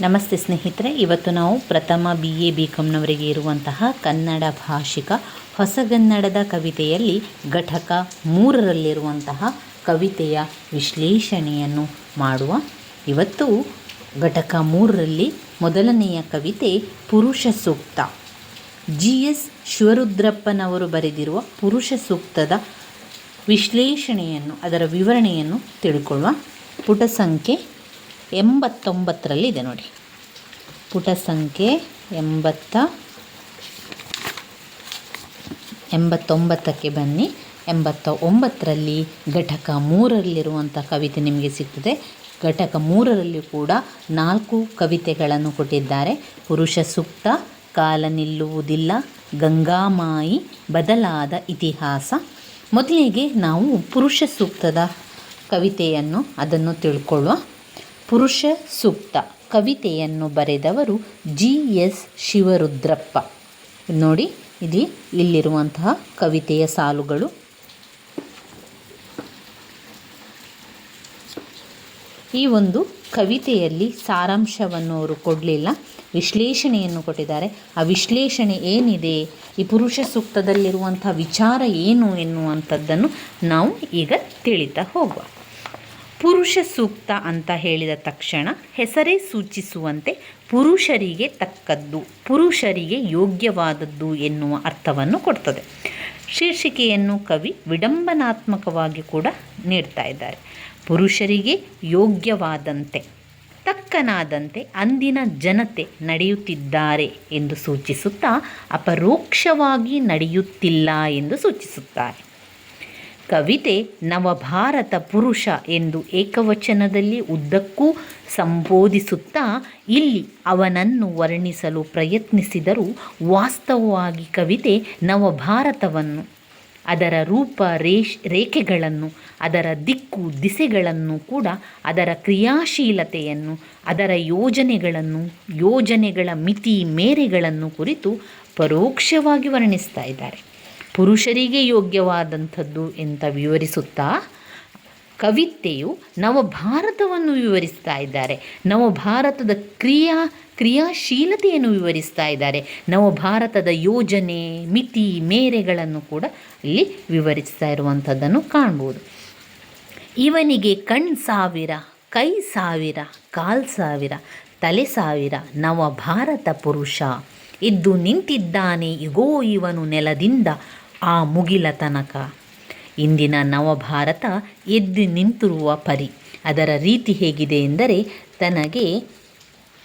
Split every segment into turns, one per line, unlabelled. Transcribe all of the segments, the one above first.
ನಮಸ್ತೆ ಸ್ನೇಹಿತರೆ, ಇವತ್ತು ನಾವು ಪ್ರಥಮ ಬಿ ಎ ಬಿ ಕಾಮ್ನವರಿಗೆ ಇರುವಂತಹ ಕನ್ನಡ ಭಾಷಿಕ ಹೊಸಗನ್ನಡದ ಕವಿತೆಯಲ್ಲಿ ಘಟಕ ಮೂರರಲ್ಲಿರುವಂತಹ ಕವಿತೆಯ ವಿಶ್ಲೇಷಣೆಯನ್ನು ಮಾಡುವ. ಇವತ್ತು ಘಟಕ ಮೂರರಲ್ಲಿ ಮೊದಲನೆಯ ಕವಿತೆ ಪುರುಷ ಸೂಕ್ತ. ಜಿ ಎಸ್ ಶಿವರುದ್ರಪ್ಪನವರು ಬರೆದಿರುವ ಪುರುಷ ಸೂಕ್ತದ ವಿಶ್ಲೇಷಣೆಯನ್ನು, ಅದರ ವಿವರಣೆಯನ್ನು ತಿಳ್ಕೊಳ್ಳುವ. ಪುಟ ಸಂಖ್ಯೆ ಎಂಬತ್ತೊಂಬತ್ತರಲ್ಲಿದೆ ನೋಡಿ. ಪುಟ ಸಂಖ್ಯೆ ಎಂಬತ್ತ, ಎಂಬತ್ತೊಂಬತ್ತಕ್ಕೆ ಬನ್ನಿ. ಎಂಬತ್ತ ಒಂಬತ್ತರಲ್ಲಿ ಘಟಕ ಮೂರರಲ್ಲಿರುವಂಥ ಕವಿತೆ ನಿಮಗೆ ಸಿಗ್ತದೆ. ಘಟಕ ಮೂರರಲ್ಲಿ ಕೂಡ ನಾಲ್ಕು ಕವಿತೆಗಳನ್ನು ಕೊಟ್ಟಿದ್ದಾರೆ. ಪುರುಷ ಸೂಕ್ತ ಕಾಲ ನಿಲ್ಲುವುದಿಲ್ಲ ಗಂಗಾಮಾಯಿ ಬದಲಾದ ಇತಿಹಾಸ. ಮೊದಲಿಗೆ ನಾವು ಪುರುಷ ಸೂಕ್ತದ ಕವಿತೆಯನ್ನು ಅದನ್ನು ತಿಳ್ಕೊಳ್ಳುವ. ಪುರುಷ ಸೂಕ್ತ ಕವಿತೆಯನ್ನು ಬರೆದವರು ಜಿ ಎಸ್ ಶಿವರುದ್ರಪ್ಪ. ನೋಡಿ ಇದು ಇಲ್ಲಿರುವಂತಹ ಕವಿತೆಯ ಸಾಲುಗಳು. ಈ ಒಂದು ಕವಿತೆಯಲ್ಲಿ ಸಾರಾಂಶವನ್ನು ಅವರು ಕೊಡಲಿಲ್ಲ. ವಿಶ್ಲೇಷಣೆಯನ್ನು ಕೊಟ್ಟಿದ್ದಾರೆ. ಆ ವಿಶ್ಲೇಷಣೆ ಏನಿದೆ? ಈ ಪುರುಷ ಸೂಕ್ತದಲ್ಲಿರುವಂಥ ವಿಚಾರ ಏನು ಎನ್ನುವಂಥದ್ದನ್ನು ನಾವು ಈಗ ತಿಳಿತಾ ಹೋಗುವ. ಪುರುಷ ಸೂಕ್ತ ಅಂತ ಹೇಳಿದ ತಕ್ಷಣ ಹೆಸರೇ ಸೂಚಿಸುವಂತೆ ಪುರುಷರಿಗೆ ತಕ್ಕದ್ದು, ಪುರುಷರಿಗೆ ಯೋಗ್ಯವಾದದ್ದು ಎನ್ನುವ ಅರ್ಥವನ್ನು ಕೊಡ್ತದೆ. ಶೀರ್ಷಿಕೆಯನ್ನು ಕವಿ ವಿಡಂಬನಾತ್ಮಕವಾಗಿ ಕೂಡ ನೀಡ್ತಾ ಇದ್ದಾರೆ. ಪುರುಷರಿಗೆ ಯೋಗ್ಯವಾದಂತೆ, ತಕ್ಕನಾದಂತೆ ಅಂದಿನ ಜನತೆ ನಡೆಯುತ್ತಿದ್ದಾರೆ ಎಂದು ಸೂಚಿಸುತ್ತಾ, ಅಪರೋಕ್ಷವಾಗಿ ನಡೆಯುತ್ತಿಲ್ಲ ಎಂದು ಸೂಚಿಸುತ್ತಾರೆ. ಕವಿತೆ ನವಭಾರತ ಪುರುಷ ಎಂದು ಏಕವಚನದಲ್ಲಿ ಉದ್ದಕ್ಕೂ ಸಂಬೋಧಿಸುತ್ತಾ ಇಲ್ಲಿ ಅವನನ್ನು ವರ್ಣಿಸಲು ಪ್ರಯತ್ನಿಸಿದರೂ ವಾಸ್ತವವಾಗಿ ಕವಿತೆ ನವಭಾರತವನ್ನು, ಅದರ ರೂಪ ರೇಷ್ ರೇಖೆಗಳನ್ನು, ಅದರ ದಿಕ್ಕು ದಿಸೆಗಳನ್ನು ಕೂಡ, ಅದರ ಕ್ರಿಯಾಶೀಲತೆಯನ್ನು, ಅದರ ಯೋಜನೆಗಳನ್ನು, ಯೋಜನೆಗಳ ಮಿತಿ ಮೇರೆಗಳನ್ನು ಕುರಿತು ಪರೋಕ್ಷವಾಗಿ ವರ್ಣಿಸ್ತಾ ಇದ್ದಾರೆ. ಪುರುಷರಿಗೆ ಯೋಗ್ಯವಾದಂಥದ್ದು ಅಂತ ವಿವರಿಸುತ್ತಾ, ಕವಿತೆಯು ನವಭಾರತವನ್ನು ವಿವರಿಸ್ತಾ ಇದ್ದಾರೆ. ನವಭಾರತದ ಕ್ರಿಯಾ, ಕ್ರಿಯಾಶೀಲತೆಯನ್ನು ವಿವರಿಸ್ತಾ ಇದ್ದಾರೆ. ನವಭಾರತದ ಯೋಜನೆ, ಮಿತಿ, ಮೇರೆಗಳನ್ನು ಕೂಡ ಇಲ್ಲಿ ವಿವರಿಸ್ತಾ ಇರುವಂಥದ್ದನ್ನು ಕಾಣ್ಬೋದು. ಇವನಿಗೆ ಕಣ್ ಸಾವಿರ, ಕೈ ಸಾವಿರ, ಕಾಲ್ ಸಾವಿರ, ತಲೆ ಸಾವಿರ, ನವಭಾರತ ಪುರುಷ. ಇದ್ದು ನಿಂತಿದ್ದಾನೆ, ಇಗೋ ಇವನು ನೆಲದಿಂದ. ಆ ಮುಗಿಲ ತನಕ. ಇಂದಿನ ನವಭಾರತ ಎದ್ದು ನಿಂತಿರುವ ಪರಿ. ಅದರ ರೀತಿ ಹೇಗಿದೆ ಎಂದರೆ ತನಗೆ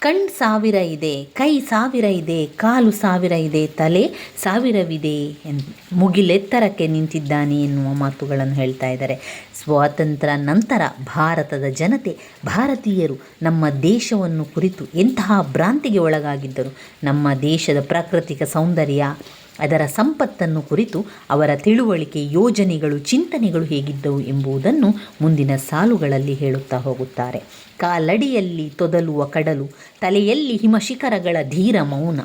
ಕಣ್ ಸಾವಿರ ಇದೆ, ಕೈ ಸಾವಿರ ಇದೆ, ಕಾಲು ಸಾವಿರ ಇದೆ, ತಲೆ ಸಾವಿರವಿದೆ ಮುಗಿಲೆತ್ತರಕ್ಕೆ ನಿಂತಿದ್ದಾನೆ ಎನ್ನುವ ಮಾತುಗಳನ್ನು ಹೇಳ್ತಾ ಇದ್ದಾರೆ. ಸ್ವಾತಂತ್ರ್ಯ ನಂತರ ಭಾರತದ ಜನತೆ, ಭಾರತೀಯರು ನಮ್ಮ ದೇಶವನ್ನು ಕುರಿತು ಎಂತಹ ಭ್ರಾಂತಿಗೆ ಒಳಗಾಗಿದ್ದರು. ನಮ್ಮ ದೇಶದ ಪ್ರಾಕೃತಿಕ ಸೌಂದರ್ಯ ಅದರ ಸಂಪತ್ತನ್ನು ಕುರಿತು ಅವರ ತಿಳುವಳಿಕೆ, ಯೋಜನೆಗಳು, ಚಿಂತನೆಗಳು ಹೇಗಿದ್ದವು ಎಂಬುದನ್ನು ಮುಂದಿನ ಸಾಲುಗಳಲ್ಲಿ ಹೇಳುತ್ತಾ ಹೋಗುತ್ತಾರೆ. ಕಾಲಡಿಯಲ್ಲಿ ತೊದಲುವ ಕಡಲು, ತಲೆಯಲ್ಲಿ ಹಿಮಶಿಖರಗಳ ಧೀರ ಮೌನ,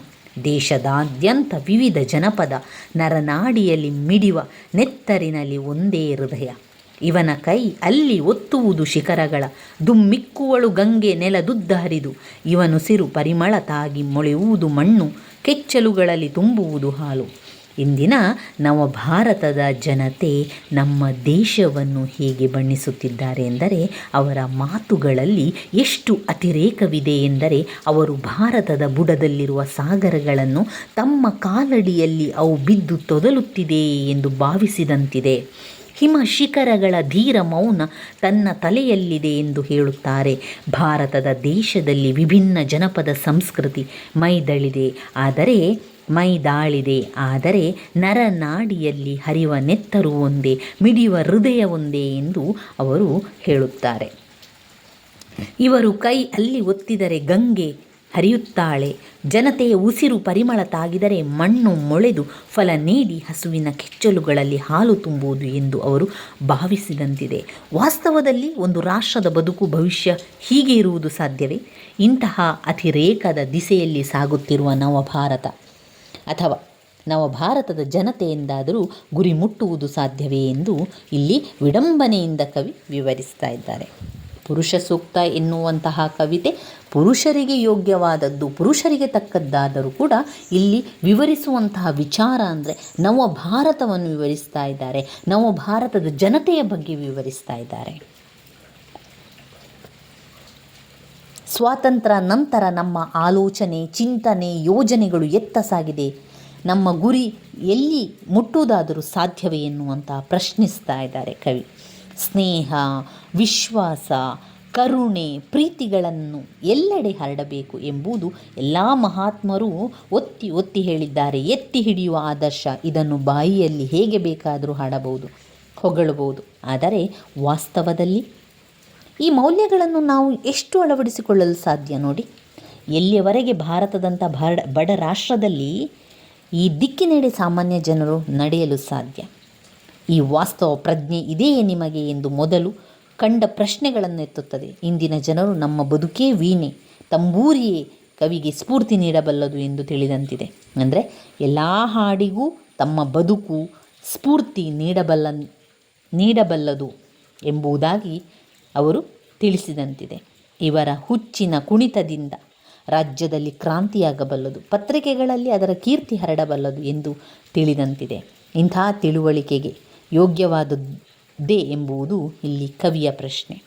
ದೇಶದಾದ್ಯಂತ ವಿವಿಧ ಜನಪದ, ನರನಾಡಿಯಲ್ಲಿ ಮಿಡಿವ, ನೆತ್ತರಿನಲ್ಲಿ ಒಂದೇ ಹೃದಯ. ಇವನ ಕೈ ಅಲ್ಲಿ ಒತ್ತುವುದು ಶಿಖರಗಳ, ದುಮ್ಮಿಕ್ಕುವಳು ಗಂಗೆ ನೆಲದುದ್ದ ಹರಿದು, ಇವನು ಸಿರು ಪರಿಮಳ ತಾಗಿ ಮೊಳೆಯುವುದು ಮಣ್ಣು ಕೆಚ್ಚಲುಗಳಲ್ಲಿ ತುಂಬುವುದು ಹಾಲು. ಇಂದಿನ ನವಭಾರತದ ಜನತೆ ನಮ್ಮ ದೇಶವನ್ನು ಹೇಗೆ ಬಣ್ಣಿಸುತ್ತಿದ್ದಾರೆ ಎಂದರೆ ಅವರ ಮಾತುಗಳಲ್ಲಿ ಎಷ್ಟು ಅತಿರೇಕವಿದೆ ಎಂದರೆ ಅವರು ಭಾರತದ ಬುಡದಲ್ಲಿರುವ ಸಾಗರಗಳನ್ನು ತಮ್ಮ ಕಾಲಡಿಯಲ್ಲಿ ಅವು ಬಿದ್ದು ತೊದಲುತ್ತಿದೆ ಎಂದು ಭಾವಿಸಿದಂತಿದೆ. ಹಿಮ ಶಿಖರಗಳ ಧೀರ ಮೌನ ತನ್ನ ತಲೆಯಲ್ಲಿದೆ ಎಂದು ಹೇಳುತ್ತಾರೆ. ಭಾರತದ ದೇಶದಲ್ಲಿ ವಿಭಿನ್ನ ಜನಪದ ಸಂಸ್ಕೃತಿ ಮೈದಳಿದೆ. ಆದರೆ, ಮೈದಾಳಿದೆ. ಆದರೆ ನರನಾಡಿಯಲ್ಲಿ ಹರಿವ ನೆತ್ತರು ಒಂದೇ ಮಿಡಿಯುವ ಹೃದಯ ಒಂದೇ ಎಂದು ಅವರು ಹೇಳುತ್ತಾರೆ. ಇವರು ಕೈ ಅಲ್ಲಿ ಒತ್ತಿದರೆ ಗಂಗೆ ಹರಿಯುತ್ತಾಳೆ. ಜನತೆಯ ಉಸಿರು ಪರಿಮಳ ತಾಗಿದರೆ ಮಣ್ಣು ಮೊಳೆದು ಫಲ ನೀಡಿ ಹಸುವಿನ ಕೆಚ್ಚಲುಗಳಲ್ಲಿ ಹಾಲು ತುಂಬುವುದು ಎಂದು ಅವರು ಭಾವಿಸಿದಂತಿದೆ. ವಾಸ್ತವದಲ್ಲಿ ಒಂದು ರಾಷ್ಟ್ರದ ಬದುಕು ಭವಿಷ್ಯ ಹೀಗೆ ಇರುವುದು ಸಾಧ್ಯವೇ? ಇಂತಹ ಅತಿರೇಕದ ದಿಸೆಯಲ್ಲಿ ಸಾಗುತ್ತಿರುವ ನವಭಾರತ ಅಥವಾ ನವಭಾರತದ ಜನತೆಯಿಂದಾದರೂ ಗುರಿ ಮುಟ್ಟುವುದು ಸಾಧ್ಯವೇ ಎಂದು ಇಲ್ಲಿ ವಿಡಂಬನೆಯಿಂದ ಕವಿ ವಿವರಿಸ್ತಾ ಇದ್ದಾರೆ. ಪುರುಷ ಸೂಕ್ತ ಎನ್ನುವಂತಹ ಕವಿತೆ ಪುರುಷರಿಗೆ ಯೋಗ್ಯವಾದದ್ದು, ಪುರುಷರಿಗೆ ತಕ್ಕದ್ದಾದರೂ ಕೂಡ ಇಲ್ಲಿ ವಿವರಿಸುವಂತಹ ವಿಚಾರ ಅಂದರೆ ನವ ಭಾರತವನ್ನು ವಿವರಿಸ್ತಾ ಇದ್ದಾರೆ, ನವ ಭಾರತದ ಜನತೆಯ ಬಗ್ಗೆ ವಿವರಿಸ್ತಾ ಇದ್ದಾರೆ. ಸ್ವಾತಂತ್ರ್ಯ ನಂತರ ನಮ್ಮ ಆಲೋಚನೆ, ಚಿಂತನೆ, ಯೋಜನೆಗಳು ಎತ್ತ ಸಾಗಿದೆ. ನಮ್ಮ ಗುರಿ ಎಲ್ಲಿ ಮುಟ್ಟುವುದಾದರೂ ಸಾಧ್ಯವೇ ಎನ್ನುವಂತಹ ಪ್ರಶ್ನಿಸ್ತಾ ಇದ್ದಾರೆ ಕವಿ. ಸ್ನೇಹ, ವಿಶ್ವಾಸ ಕರುಣೆ, ಪ್ರೀತಿಗಳನ್ನು ಎಲ್ಲೆಡೆ ಹರಡಬೇಕು ಎಂಬುದು ಎಲ್ಲ ಮಹಾತ್ಮರು ಒತ್ತಿ ಒತ್ತಿ ಹೇಳಿದ್ದಾರೆ. ಎತ್ತಿ ಹಿಡಿಯುವ ಆದರ್ಶ ಇದನ್ನು ಬಾಯಿಯಲ್ಲಿ ಹೇಗೆ ಬೇಕಾದರೂ ಹಾಡಬಹುದು, ಹೊಗಳಬಹುದು. ಆದರೆ ವಾಸ್ತವದಲ್ಲಿ ಈ ಮೌಲ್ಯಗಳನ್ನು ನಾವು ಎಷ್ಟು ಅಳವಡಿಸಿಕೊಳ್ಳಲು ಸಾಧ್ಯ ನೋಡಿ. ಎಲ್ಲಿಯವರೆಗೆ ಭಾರತದಂಥ ಬಡ ಬಡ ರಾಷ್ಟ್ರದಲ್ಲಿ ಈ ದಿಕ್ಕಿನೆಡೆ ಸಾಮಾನ್ಯ ಜನರು ನಡೆಯಲು ಸಾಧ್ಯ. ಈ ವಾಸ್ತವ ಪ್ರಜ್ಞೆ ಇದೆಯೇ ನಿಮಗೆ ಎಂದು ಮೊದಲು ಕಂಡ ಪ್ರಶ್ನೆಗಳನ್ನು ಎತ್ತುತ್ತದೆ. ಇಂದಿನ ಜನರು ನಮ್ಮ ಬದುಕೇ ವೀಣೆ, ತಂಬೂರಿಯೇ ಕವಿಗೆ ಸ್ಫೂರ್ತಿ ನೀಡಬಲ್ಲದು ಎಂದು ತಿಳಿದಂತಿದೆ. ಅಂದರೆ ಎಲ್ಲ ಹಾಡಿಗೂ ತಮ್ಮ ಬದುಕು ಸ್ಫೂರ್ತಿ ನೀಡಬಲ್ಲ, ನೀಡಬಲ್ಲದು ಎಂಬುದಾಗಿ ಅವರು ತಿಳಿಸಿದಂತಿದೆ. ಇವರ ಹುಚ್ಚಿನ ಕುಣಿತದಿಂದ ರಾಜ್ಯದಲ್ಲಿ ಕ್ರಾಂತಿಯಾಗಬಲ್ಲದು, ಪತ್ರಿಕೆಗಳಲ್ಲಿ ಅದರ ಕೀರ್ತಿ ಹರಡಬಲ್ಲದು ಎಂದು ತಿಳಿದಂತಿದೆ. ಇಂಥ ತಿಳುವಳಿಕೆಗೆ ಯೋಗ್ಯವಾದದ್ದೇ ಎಂಬುದು ಇಲ್ಲಿ ಕವಿಯ ಪ್ರಶ್ನೆ.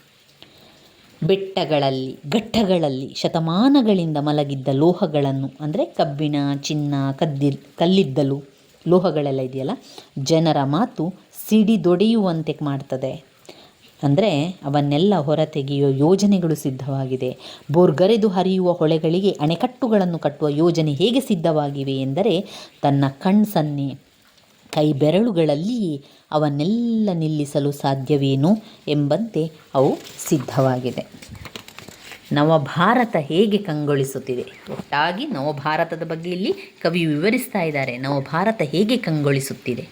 ಬೆಟ್ಟಗಳಲ್ಲಿ, ಘಟ್ಟಗಳಲ್ಲಿ, ಶತಮಾನಗಳಿಂದ ಮಲಗಿದ್ದ ಲೋಹಗಳನ್ನು, ಅಂದರೆ ಕಬ್ಬಿಣ, ಚಿನ್ನ, ಕದ್ದಿಲ್, ಕಲ್ಲಿದ್ದಲು ಲೋಹಗಳೆಲ್ಲ ಇದೆಯಲ್ಲ, ಜನರ ಮಾತು ಸಿಡಿದೊಡೆಯುವಂತೆ ಮಾಡ್ತದೆ. ಅಂದರೆ ಅವನ್ನೆಲ್ಲ ಹೊರತೆಗೆಯುವ ಯೋಜನೆಗಳು ಸಿದ್ಧವಾಗಿದೆ. ಬೋರ್ಗರೆದು ಹರಿಯುವ ಹೊಳೆಗಳಿಗೆ ಅಣೆಕಟ್ಟುಗಳನ್ನು ಕಟ್ಟುವ ಯೋಜನೆ ಹೇಗೆ ಸಿದ್ಧವಾಗಿವೆ ಎಂದರೆ, ತನ್ನ ಕಣ್ಸನ್ನೆ ಕೈ ಬೆರಳುಗಳಲ್ಲಿ ಅವನ್ನೆಲ್ಲ ನಿಲ್ಲಿಸಲು ಸಾಧ್ಯವೇನು ಎಂಬಂತೆ ಅವು ಸಿದ್ಧವಾಗಿದೆ. ನವಭಾರತ ಹೇಗೆ ಕಂಗೊಳಿಸುತ್ತಿದೆ? ಒಟ್ಟಾಗಿ ನವಭಾರತದ ಬಗ್ಗೆ ಇಲ್ಲಿ ಕವಿ ವಿವರಿಸ್ತಾ ಇದ್ದಾರೆ. ನವಭಾರತ ಹೇಗೆ ಕಂಗೊಳಿಸುತ್ತಿದೆ?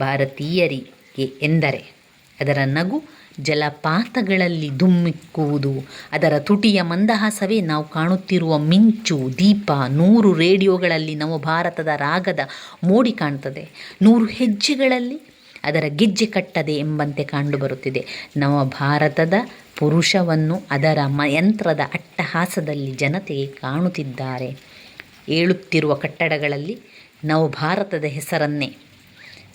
ಭಾರತೀಯರಿಗೆ ಎಂದರೆ ಅದರ ನಗು ಜಲಪಾತಗಳಲ್ಲಿ ಧುಮ್ಮಿಕ್ಕುವುದು. ಅದರ ತುಟಿಯ ಮಂದಹಾಸವೇ ನಾವು ಕಾಣುತ್ತಿರುವ ಮಿಂಚು, ದೀಪ, ನೂರು ರೇಡಿಯೋಗಳಲ್ಲಿ ನವಭಾರತದ ರಾಗದ ಮೋಡಿ ಕಾಣ್ತದೆ. ನೂರು ಹೆಜ್ಜೆಗಳಲ್ಲಿ ಅದರ ಗೆಜ್ಜೆ ಕಟ್ಟದೆ ಎಂಬಂತೆ ಕಂಡುಬರುತ್ತಿದೆ. ನವಭಾರತದ ಪುರುಷವನ್ನು ಅದರ ಮ, ಯಂತ್ರದ ಅಟ್ಟಹಾಸದಲ್ಲಿ ಜನತೆಗೆ ಕಾಣುತ್ತಿದ್ದಾರೆ. ಏಳುತ್ತಿರುವ ಕಟ್ಟಡಗಳಲ್ಲಿ ನವಭಾರತದ ಹೆಸರನ್ನೇ.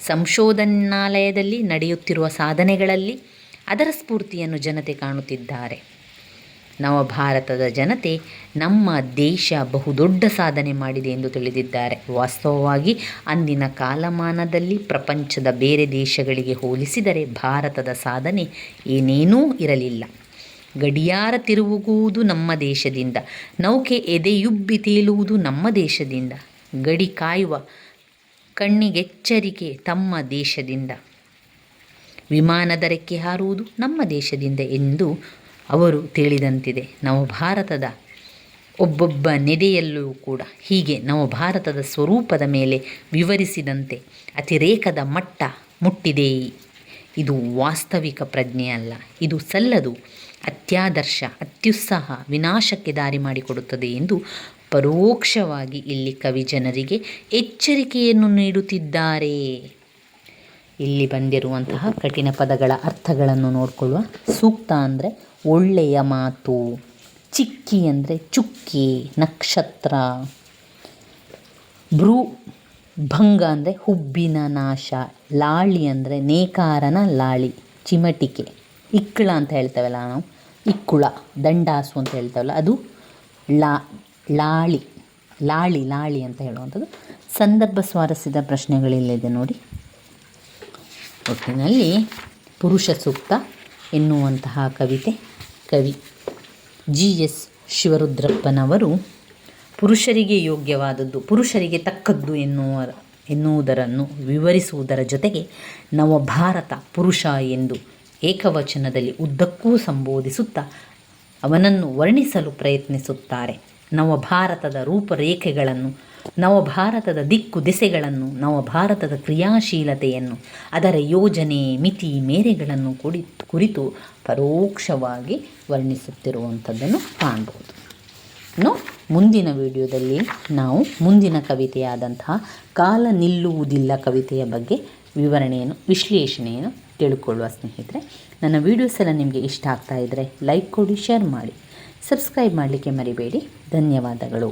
ಸಂಶೋಧನಾಲಯದಲ್ಲಿ ನಡೆಯುತ್ತಿರುವ ಸಾಧನೆಗಳಲ್ಲಿ ಅದರ ಸ್ಫೂರ್ತಿಯನ್ನು ಜನತೆ ಕಾಣುತ್ತಿದ್ದಾರೆ. ನವಭಾರತದ ಜನತೆ ನಮ್ಮ ದೇಶ ಬಹುದೊಡ್ಡ ಸಾಧನೆ ಮಾಡಿದೆ ಎಂದು ತಿಳಿದಿದ್ದಾರೆ. ವಾಸ್ತವವಾಗಿ ಅಂದಿನ ಕಾಲಮಾನದಲ್ಲಿ ಪ್ರಪಂಚದ ಬೇರೆ ದೇಶಗಳಿಗೆ ಹೋಲಿಸಿದರೆ ಭಾರತದ ಸಾಧನೆ ಏನೇನೂ ಇರಲಿಲ್ಲ. ಗಡಿಯಾರ ತಿರುಗುವುದು ನಮ್ಮ ದೇಶದಿಂದ, ನೌಕೆ ಎದೆಯುಬ್ಬಿ ತೇಲುವುದು ನಮ್ಮ ದೇಶದಿಂದ, ಗಡಿ ಕಾಯುವ ಕಣ್ಣಿಗೆಚ್ಚರಿಕೆ ತಮ್ಮ ದೇಶದಿಂದ. ವಿಮಾನದ ದರಕ್ಕೆ ಹಾರುವುದು ನಮ್ಮ ದೇಶದಿಂದ ಎಂದು ಅವರು ತಿಳಿದಂತಿದೆ. ನವಭಾರತದ ಒಬ್ಬೊಬ್ಬ ನೆದೆಯಲ್ಲೂ ಕೂಡ ಹೀಗೆ ನವಭಾರತದ ಸ್ವರೂಪದ ಮೇಲೆ ವಿವರಿಸಿದಂತೆ ಅತಿರೇಕದ ಮಟ್ಟ ಮುಟ್ಟಿದೆ. ಇದು ವಾಸ್ತವಿಕ ಪ್ರಜ್ಞೆ ಅಲ್ಲ, ಇದು ಸಲ್ಲದು, ಅತ್ಯಾದರ್ಶ, ಅತ್ಯುತ್ಸಾಹ ವಿನಾಶಕ್ಕೆ ದಾರಿ ಮಾಡಿಕೊಡುತ್ತದೆ ಎಂದು ಪರೋಕ್ಷವಾಗಿ ಇಲ್ಲಿ ಕವಿ ಜನರಿಗೆ ಎಚ್ಚರಿಕೆಯನ್ನು ನೀಡುತ್ತಿದ್ದಾರೆ. ಇಲ್ಲಿ ಬಂದಿರುವಂತಹ ಕಠಿಣ ಪದಗಳ ಅರ್ಥಗಳನ್ನು ನೋಡಿಕೊಳ್ಳುವ. ಸೂಕ್ತ ಅಂದರೆ ಒಳ್ಳೆಯ ಮಾತು, ಚಿಕ್ಕಿ ಅಂದರೆ ಚುಕ್ಕಿ, ನಕ್ಷತ್ರ. ಭ್ರೂ, ಭಂಗ ಅಂದರೆ ಹುಬ್ಬಿನ ನಾಶ, ಲಾಳಿ ಅಂದರೆ ನೇಕಾರನ ಲಾಳಿ, ಚಿಮಟಿಕೆ. ಇಕ್ಕಳ ಅಂತ ಹೇಳ್ತೇವಲ್ಲ ನಾವು. ಇಕ್ಕುಳ, ದಂಡಾಸು ಅಂತ ಹೇಳ್ತೇವಲ್ಲ, ಅದು ಲಾ, ಲಾಳಿ ಲಾಳಿ ಲಾಳಿ ಅಂತ ಹೇಳುವಂಥದ್ದು. ಸಂದರ್ಭ ಸ್ವಾರಸ್ಯದ ಪ್ರಶ್ನೆಗಳಿಲ್ಲಿದೆ ನೋಡಿ. ಒಟ್ಟಿನಲ್ಲಿ ಪುರುಷ ಸೂಕ್ತ ಎನ್ನುವಂತಹ ಕವಿತೆ, ಕವಿ ಜಿ ಎಸ್ ಶಿವರುದ್ರಪ್ಪನವರು ಪುರುಷರಿಗೆ ಯೋಗ್ಯವಾದದ್ದು, ಪುರುಷರಿಗೆ ತಕ್ಕದ್ದು ಎನ್ನುವ ಎನ್ನುವುದರನ್ನು ವಿವರಿಸುವುದರ ಜೊತೆಗೆ ನವಭಾರತ ಪುರುಷ ಎಂದು ಏಕವಚನದಲ್ಲಿ ಉದ್ದಕ್ಕೂ ಸಂಬೋಧಿಸುತ್ತಾ ಅವನನ್ನು ವರ್ಣಿಸಲು ಪ್ರಯತ್ನಿಸುತ್ತಾರೆ. ನವಭಾರತದ ರೂಪರೇಖೆಗಳನ್ನು, ನವಭಾರತದ ದಿಕ್ಕು ದೆಸೆಗಳನ್ನು, ನವಭಾರತದ ಕ್ರಿಯಾಶೀಲತೆಯನ್ನು, ಅದರ ಯೋಜನೆ ಮಿತಿ ಮೇರೆಗಳನ್ನು ಕುಡಿ, ಕುರಿತು ಪರೋಕ್ಷವಾಗಿ ವರ್ಣಿಸುತ್ತಿರುವಂಥದ್ದನ್ನು ಕಾಣ್ಬೋದು ಇನ್ನು ಮುಂದಿನ ವಿಡಿಯೋದಲ್ಲಿ ನಾವು ಮುಂದಿನ ಕವಿತೆಯಾದಂತಹ ಕಾಲ ನಿಲ್ಲುವುದಿಲ್ಲ ಕವಿತೆಯ ಬಗ್ಗೆ ವಿವರಣೆಯನ್ನು, ವಿಶ್ಲೇಷಣೆಯನ್ನು ತಿಳ್ಕೊಳ್ಳುವ ಸ್ನೇಹಿತರೆ, ನನ್ನ ವೀಡಿಯೋಸ್ ಎಲ್ಲ ನಿಮಗೆ ಇಷ್ಟ ಆಗ್ತಾ ಇದ್ದರೆ ಲೈಕ್ ಕೊಡಿ, ಶೇರ್ ಮಾಡಿ. ಸಬ್ಸ್ಕ್ರೈಬ್ ಮಾಡಲಿಕ್ಕೆ ಮರಿಬೇಡಿ. ಧನ್ಯವಾದಗಳು.